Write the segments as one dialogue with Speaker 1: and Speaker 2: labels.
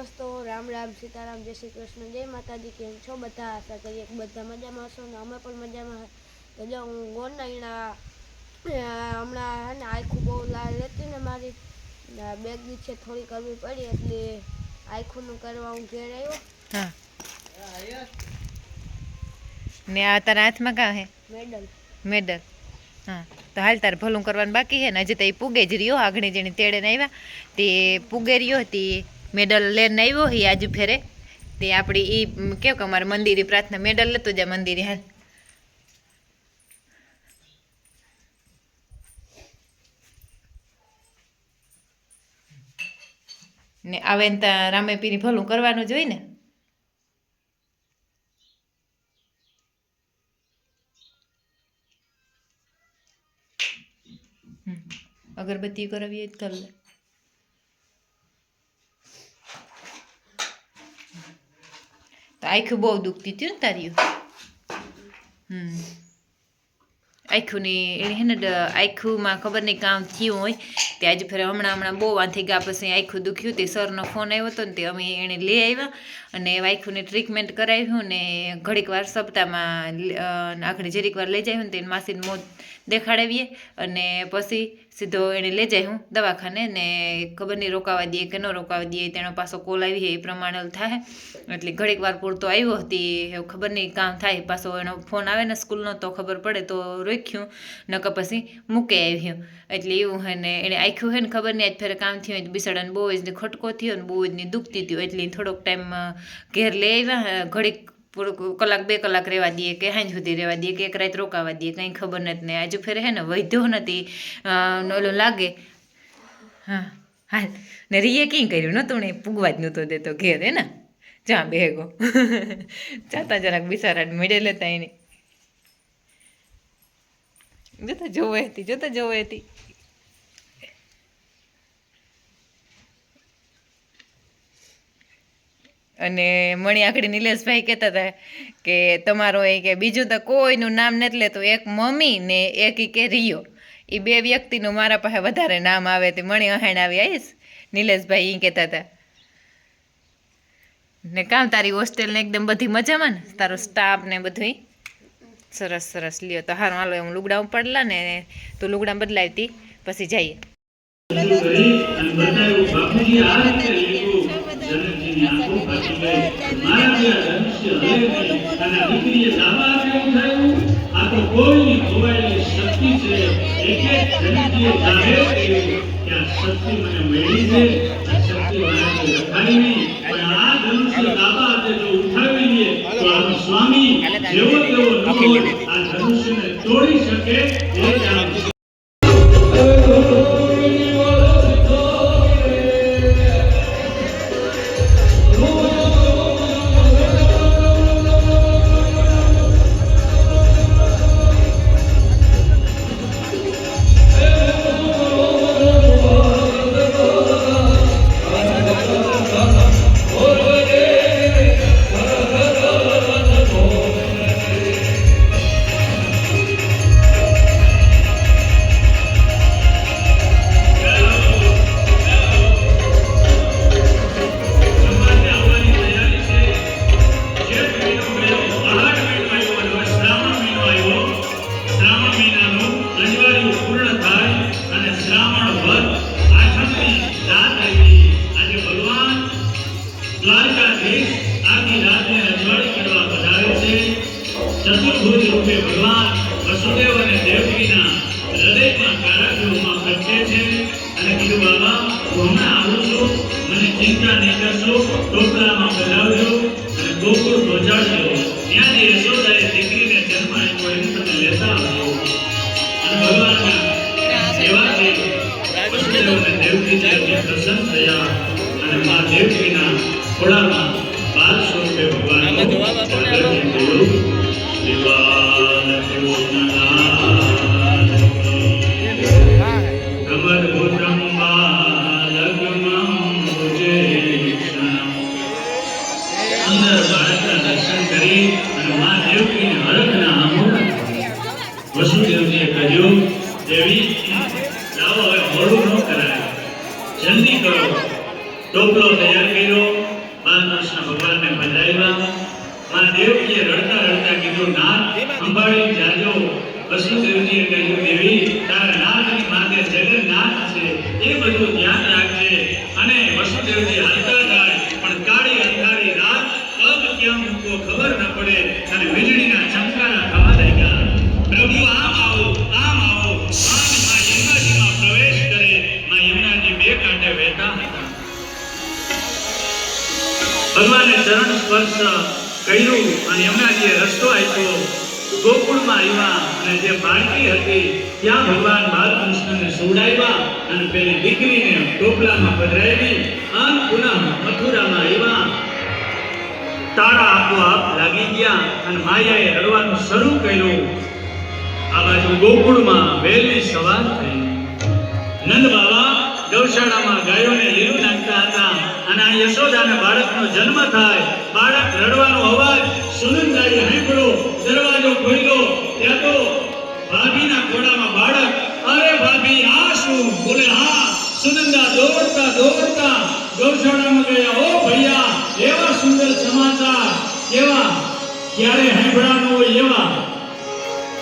Speaker 1: દોસ્તો રામ રામ સીતારામ જય શ્રી કૃષ્ણ જય માતાજી કેમ છો? બધા આશા કરીએ કે બધા મજામાં હશો ને અમે પણ મજામાં તો જો હું ગોંડાઈના હમણાં હે ને આખું બહુ લાલ હતી ને મારી ને બે દિવસ છે થોડી કરવી પડી એટલે આખુંનું કરવા હું ઘેર આવ્યો.
Speaker 2: હા. ને આ તારા હાથમાં કા હે?
Speaker 1: મેડલ.
Speaker 2: મેડલ. હા. તો હાલ તાર ભલું કરવાનું બાકી હે ને? હજી તો એ પૂગે જ રહ્યો આગળ જેને તેડે ને આવ્યા. તે પૂગે રહ્યો તે મેડલ લઈને આવ્યો હી આજુ ફેરે. તે આપણી એ કેવું કે અમારે મંદિરે પ્રાર્થના મેડલ લેતો જાય મંદિરે હાલ. ને આવે ને ત્યાં રામે પીરી ભલું કરવાનું જ હોય ને. અગરબત્તી કરાવીએ જ કર લે તો આખું બહુ દુખતી હતી ને તારી હમ આખુંની એની હે ને આખુંમાં ખબર નહીં કામ થયું હોય તે આજે ફેર હમણાં હમણાં બહુ વાંથી ગયા પછી આખું દુખ્યું તે સરનો ફોન આવ્યો હતો ને તે અમે એને લઈ આવ્યા અને આખુંની ટ્રીટમેન્ટ કરાવ્યું ને ઘડીક વાર સપ્તાહમાં આખડે જરીક વાર લઈ જાય ને તેને માસીને મોત દેખાડાવીએ અને પછી સીધો એને લઈ જાય હું દવાખાને ને ખબર નહીં રોકાવા દઈએ કે ન રોકાવા દઈએ, તેનો પાછો કોલ આવી એ પ્રમાણે થાય. એટલે ઘડીક વાર પૂરતો આવ્યો હતી ખબર નહીં કામ થાય. પાછો એનો ફોન આવે ને સ્કૂલનો તો ખબર પડે તો રોક્યું, નકર પછી મૂકે આવ્યું. એટલે એવું હે ને એને આખ્યું હે ને ખબર નહીં, આજ ફેરે કામ થયું હોય બિસાડાને બહુ જ ખટકો થયો ને બહુ જ દુખતી થયું એટલે થોડોક ટાઈમ ઘેર લઈ આવ્યા, ઘડીક પૂરો કલાક, બે કલાક રહેવા દઈએ કે હાંજ સુધી રહેવા દઈએ કે એક રાત રોકાવા દઈએ, કંઈ ખબર નથી ને આજુ ફેરે હે ને વૈધો નથી ઓલો લાગે. હા, હાલ. ને રીએ કંઈ કર્યું? નહોતું ને, પૂગવા જ નહોતો દેતો ઘેર, હે ને? જા બેગો જાતા જરાક બિસારા મેળે લેતા એને. જોતા જોવે હતી, જોતા જોવે હતી. અને મણી આખડી નિલેશભાઈ કહેતા હતા કે તમારો એ કે બીજું તો કોઈનું નામ નથી લેતું, એક મમ્મી ને એક ઈ કે રિયો. એ બે વ્યક્તિનું મારા પાસે વધારે નામ આવે તે મણી અહાણ આવી આવીશ? નિલેશભાઈ એ કહેતા હતા. ને કામ તારી હોસ્ટેલ ને એકદમ બધી મજામાં ને? તારો સ્ટાફ ને બધું સરસ સરસ. લ્યો, તો હારું, હાલો, હું લુગડા પડલા ને તું લુગડા બદલાવતી પછી જઈએ.
Speaker 3: શક્તિ આ મને મળી છે આ સ્વામી જેવો તેવો આ ધનુષ્યને તોડી શકે એ જ સમાજને વસુદેવજી હાલતા જાય પણ કાળી અને વીજળીના ચમકારા થવા લાગ્યા. પ્રભુ માં રસ્તો આપ્યો. ગોકુળમાં આવ્યા અને જે બાળકી હતી ત્યાં ભગવાન બાલકૃષ્ણને સોડાવ્યા અને પેલી દીકરીને ટોપલામાં પધરાવી આમ પુનઃ મથુરામાં આવ્યા. તારા આપોઆપ લાગી ગયા અને માયાએ રડવાનું શરૂ કર્યું. આ બાજુ ગોકુળમાં વહેલી સવાર થઈ. નંદ બાબા ગૌશાળામાં ગાયોને લીલું નાખતા હતા અને આ યશોદાના બાળકનો જન્મ થાય. બાળક રડવાનો અવાજ સુનંદાએ સાંભળ્યો દરવાજો ખોલ્યો ત્યાં તો ભાભીના ખોળામાં દોડતા દોડતા ગૌશાળામાં ગયા. ઓ ભૈયા, એવા સુંદર સમાચાર કેવા ક્યારે સાંભળવાનો હોય એવા.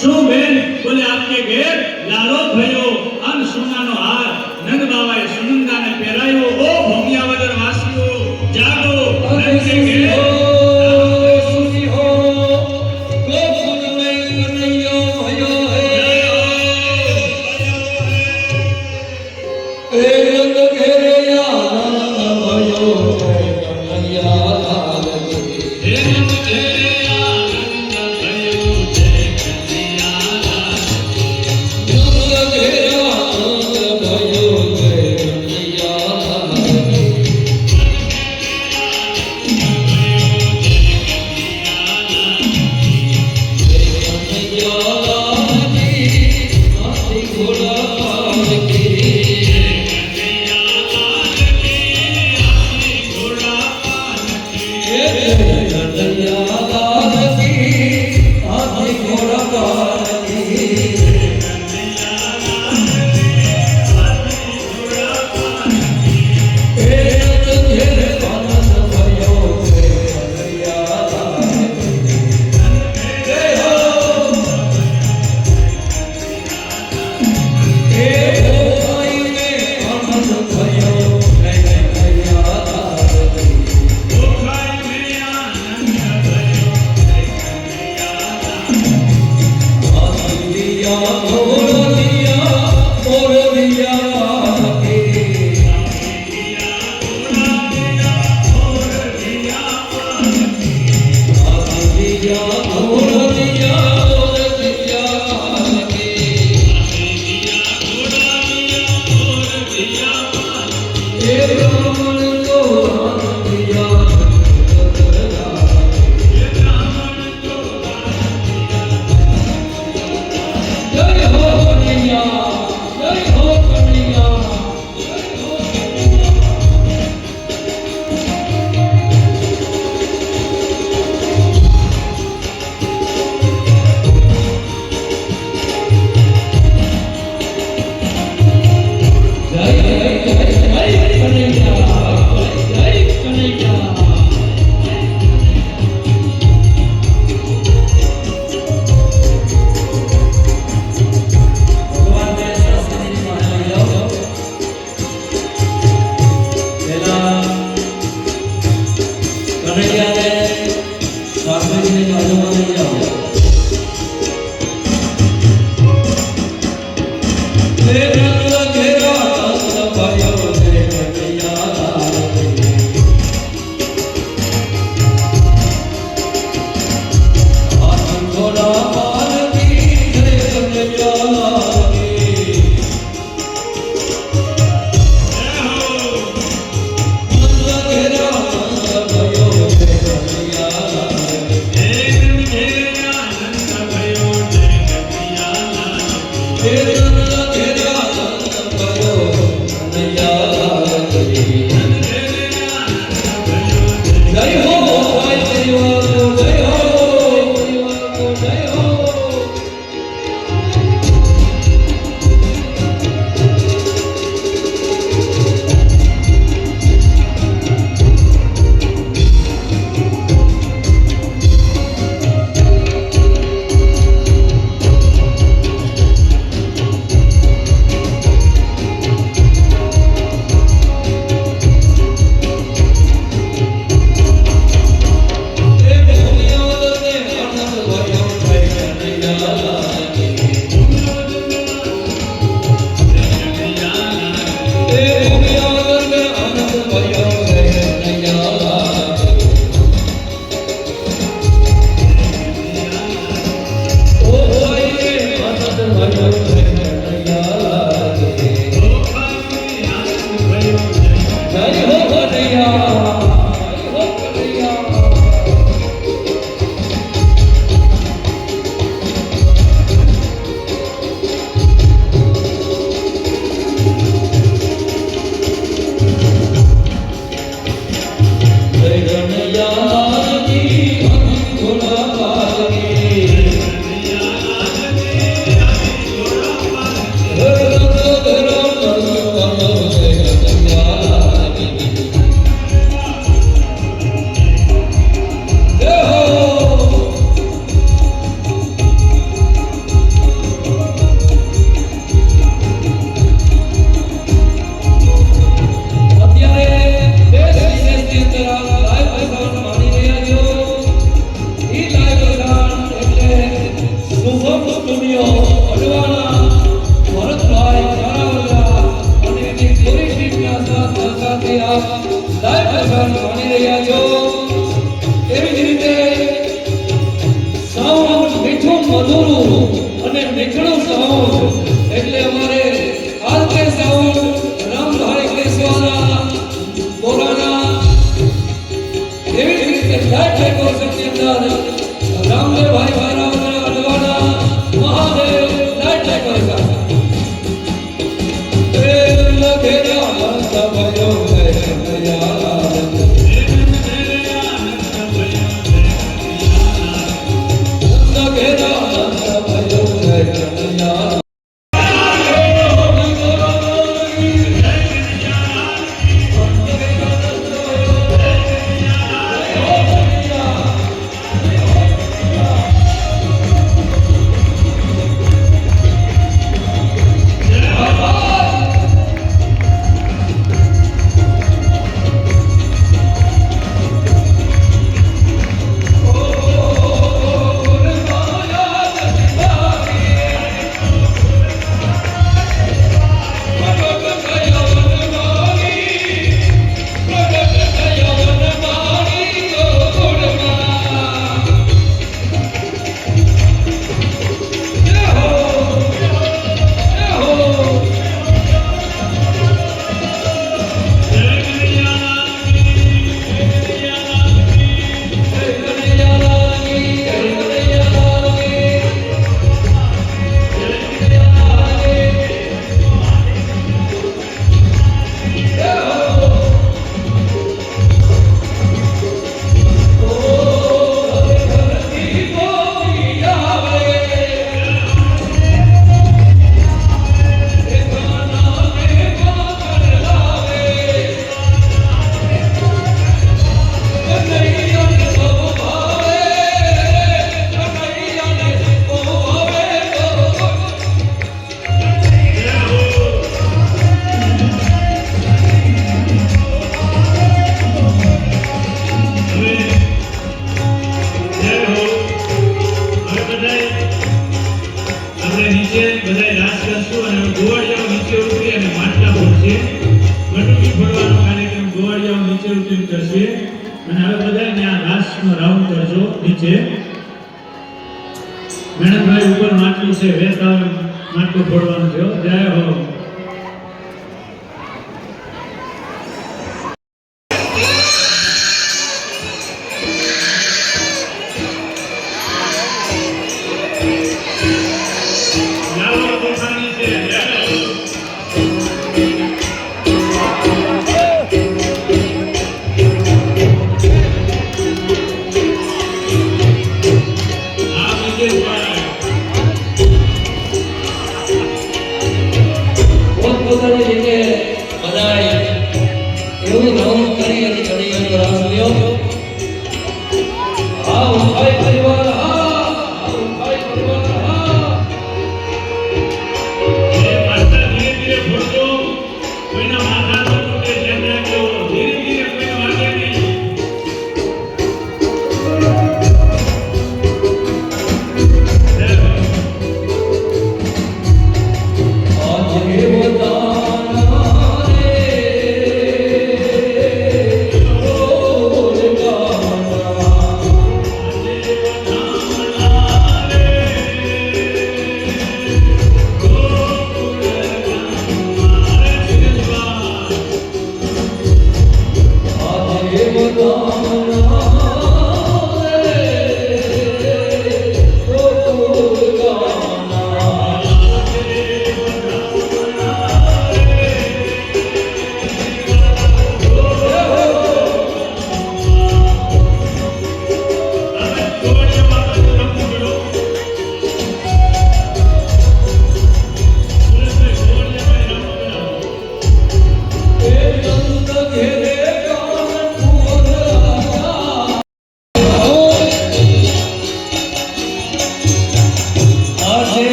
Speaker 3: શું બેન, બોલે, આપકે ઘેર? લાલો ભયો.